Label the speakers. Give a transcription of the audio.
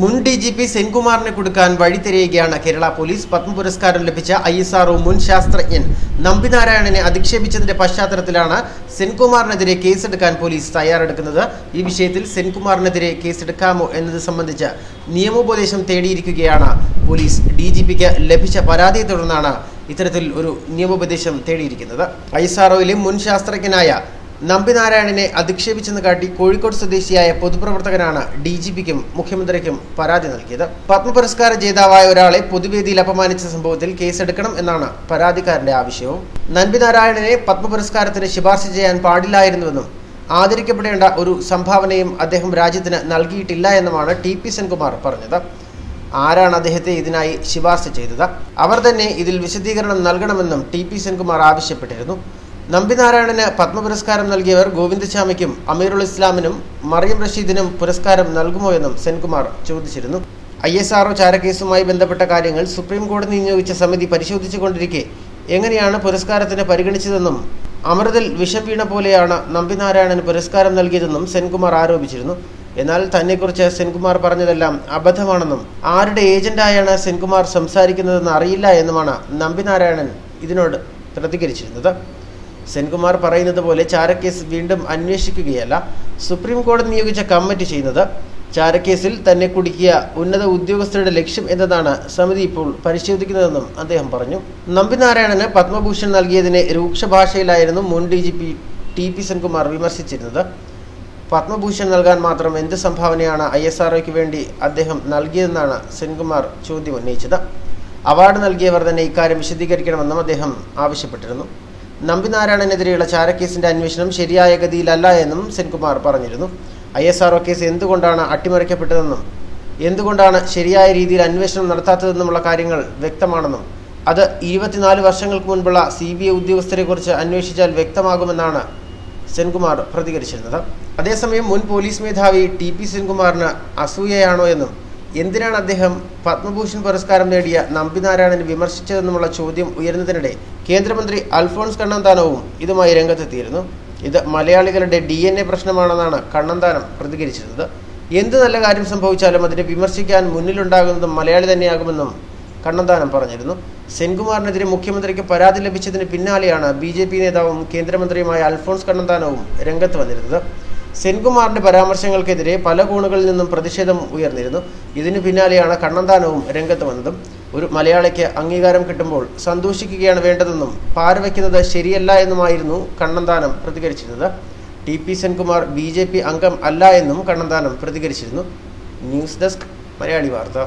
Speaker 1: മുൻ D G P സെൻകുമാറിനെ കൊടുക്കാൻ വഴിതിരിയുകയാണ് Kerala police. Padma പുരസ്കാരം ലഭിച്ച ഐ എസ് ആർഒ മുൻ ശാസ്ത്രജ്ഞൻ നമ്പിനാരായണനെ അധിക്ഷേപിച്ചതിന്റെ പശ്ചാത്തലത്തിലാണ് സെൻകുമാറിനെതിരെ കേസെടുക്കാൻ പോലീസ് തയ്യാറെടുക്കുന്നത്. ഈ വിഷയത്തിൽ സെൻകുമാറിനെതിരെ കേസെടുക്കാമോ എന്നത് സംബന്ധിച്ച് നിയമോപദേശം തേടിയിരിക്കുകയാണ് പോലീസ്. ഡി ജി പിക്ക് ലഭിച്ച പരാതിയെ തുടർന്നാണ് ഇത്തരത്തിൽ ഒരു നിയമോപദേശം തേടിയിരിക്കുന്നത്. ഐ എസ് ആർഒയിലെ മുൻ ശാസ്ത്രജ്ഞനായ നമ്പിനാരായണനെ അധിക്ഷേപിച്ചെന്ന് കാട്ടി കോഴിക്കോട് സ്വദേശിയായ പൊതുപ്രവർത്തകനാണ് ഡി ജി പിക്കും മുഖ്യമന്ത്രിക്കും പരാതി നൽകിയത്. പത്മ പുരസ്കാര ജേതാവായ ഒരാളെ പൊതുവേദിയിൽ അപമാനിച്ച സംഭവത്തിൽ കേസെടുക്കണം എന്നാണ് പരാതിക്കാരന്റെ ആവശ്യവും. നമ്പിനാരായണനെ പത്മ പുരസ്കാരത്തിന് ശുപാർശ ചെയ്യാൻ പാടില്ലായിരുന്നുവെന്നും ആദരിക്കപ്പെടേണ്ട ഒരു സംഭാവനയും അദ്ദേഹം രാജ്യത്തിന് നൽകിയിട്ടില്ല എന്നുമാണ് ടി പി സെൻകുമാർ പറഞ്ഞത്. ആരാണ് അദ്ദേഹത്തെ ഇതിനായി ശുപാർശ ചെയ്തത്? അവർ തന്നെ ഇതിൽ വിശദീകരണം നൽകണമെന്നും ടി പി സെൻകുമാർ ആവശ്യപ്പെട്ടിരുന്നു. നമ്പിനാരായണന് പത്മ പുരസ്കാരം നൽകിയവർ ഗോവിന്ദശാമിക്കും അമീറുൽ ഇസ്ലാമിനും മറിയം റഷീദിനും പുരസ്കാരം നൽകുമോ എന്നും സെൻകുമാർ ചോദിച്ചിരുന്നു. ഐ എസ് ആർഒ ചാരക്കേസുമായി ബന്ധപ്പെട്ട കാര്യങ്ങൾ സുപ്രീം കോടതി നിയോഗിച്ച സമിതി പരിശോധിച്ചുകൊണ്ടിരിക്കെ എങ്ങനെയാണ് പുരസ്കാരത്തിന് പരിഗണിച്ചതെന്നും അമൃതിൽ വിഷം വീണ പോലെയാണ് നമ്പിനാരായണന് പുരസ്കാരം നൽകിയതെന്നും സെൻകുമാർ ആരോപിച്ചിരുന്നു. എന്നാൽ തന്നെക്കുറിച്ച് സെൻകുമാർ പറഞ്ഞതെല്ലാം അബദ്ധമാണെന്നും ആരുടെ ഏജന്റായാണ് സെൻകുമാർ സംസാരിക്കുന്നതെന്ന് അറിയില്ല എന്നുമാണ് നമ്പിനാരായണൻ ഇതിനോട് പ്രതികരിച്ചിരുന്നത്. സെൻകുമാർ പറയുന്നത് പോലെ ചാരക്കേസ് വീണ്ടും അന്വേഷിക്കുകയല്ല. സുപ്രീം കോടതി നിയോഗിച്ച കമ്മിറ്റി ചെയ്യുന്നത് ചാരക്കേസിൽ തന്നെ കുടുക്കിയ ഉന്നത ഉദ്യോഗസ്ഥരുടെ ലക്ഷ്യം എന്നതാണ് സമിതി ഇപ്പോൾ പരിശോധിക്കുന്നതെന്നും അദ്ദേഹം പറഞ്ഞു. നമ്പിനാരായണന് പത്മഭൂഷൺ നൽകിയതിനെ രൂക്ഷ ഭാഷയിലായിരുന്നു മുൻ D G P T P Senkumar വിമർശിച്ചിരുന്നത്. Padma Bhushan നൽകാൻ മാത്രം എന്ത് സംഭാവനയാണ് ഐ എസ് ആർഒയ്ക്ക് വേണ്ടി അദ്ദേഹം നൽകിയതെന്നാണ് സെൻകുമാർ ചോദ്യം ഉന്നയിച്ചത്. അവാർഡ് നൽകിയവർ തന്നെ ഇക്കാര്യം വിശദീകരിക്കണമെന്നും അദ്ദേഹം ആവശ്യപ്പെട്ടിരുന്നു. നമ്പിനാരായണനെതിരെയുള്ള ചാരക്കേസിന്റെ അന്വേഷണം ശരിയായ ഗതിയിലല്ല എന്നും സെൻകുമാർ പറഞ്ഞിരുന്നു. ഐ എസ് ആർഒ കേസ് എന്തുകൊണ്ടാണ് അട്ടിമറിക്കപ്പെട്ടതെന്നും എന്തുകൊണ്ടാണ് ശരിയായ രീതിയിൽ അന്വേഷണം നടത്താത്തതെന്നുമുള്ള കാര്യങ്ങൾ വ്യക്തമാണെന്നും അത് ഇരുപത്തിനാല് വർഷങ്ങൾക്ക് മുൻപുള്ള സി ബി ഐ ഉദ്യോഗസ്ഥരെക്കുറിച്ച് അന്വേഷിച്ചാൽ വ്യക്തമാകുമെന്നാണ് സെൻകുമാർ പ്രതികരിച്ചിരുന്നത്. അതേസമയം മുൻ പോലീസ് മേധാവി ടി പി സെൻകുമാറിന് അസൂയയാണോ എന്നും എന്തിനാണ് അദ്ദേഹം പത്മഭൂഷൺ പുരസ്കാരം നേടിയ നമ്പിനാരായണനെ വിമർശിച്ചതെന്നുമുള്ള ചോദ്യം ഉയരുന്നതിനിടെ കേന്ദ്രമന്ത്രി അൽഫോൺസ് കണ്ണന്താനവും ഇതുമായി രംഗത്തെത്തിയിരുന്നു. ഇത് മലയാളികളുടെ ഡി എൻ എ പ്രശ്നമാണെന്നാണ് കണ്ണന്താനം പ്രതികരിച്ചിരുന്നത്. എന്ത് നല്ല കാര്യം സംഭവിച്ചാലും അതിനെ വിമർശിക്കാൻ മുന്നിലുണ്ടാകുന്നതും മലയാളി തന്നെയാകുമെന്നും കണ്ണന്താനം പറഞ്ഞിരുന്നു. സെൻകുമാറിനെതിരെ മുഖ്യമന്ത്രിക്ക് പരാതി ലഭിച്ചതിന് പിന്നാലെയാണ് ബി നേതാവും കേന്ദ്രമന്ത്രിയുമായ അൽഫോൺസ് കണ്ണന്താനവും രംഗത്ത് വന്നിരുന്നത്. സെൻകുമാറിന്റെ പരാമർശങ്ങൾക്കെതിരെ പല കോണുകളിൽ നിന്നും പ്രതിഷേധം ഉയർന്നിരുന്നു. ഇതിനു പിന്നാലെയാണ് കണ്ണന്താനവും രംഗത്ത് വന്നതും. ഒരു മലയാളിക്ക് അംഗീകാരം കിട്ടുമ്പോൾ സന്തോഷിക്കുകയാണ് വേണ്ടതെന്നും പാരവയ്ക്കുന്നത് ശരിയല്ല എന്നുമായിരുന്നു Kannanthanam പ്രതികരിച്ചിരുന്നത്. T P Senkumar B J P അംഗം അല്ല എന്നും കണ്ണന്താനം പ്രതികരിച്ചിരുന്നു. ന്യൂസ് ഡെസ്ക് മലയാളി വാർത്ത.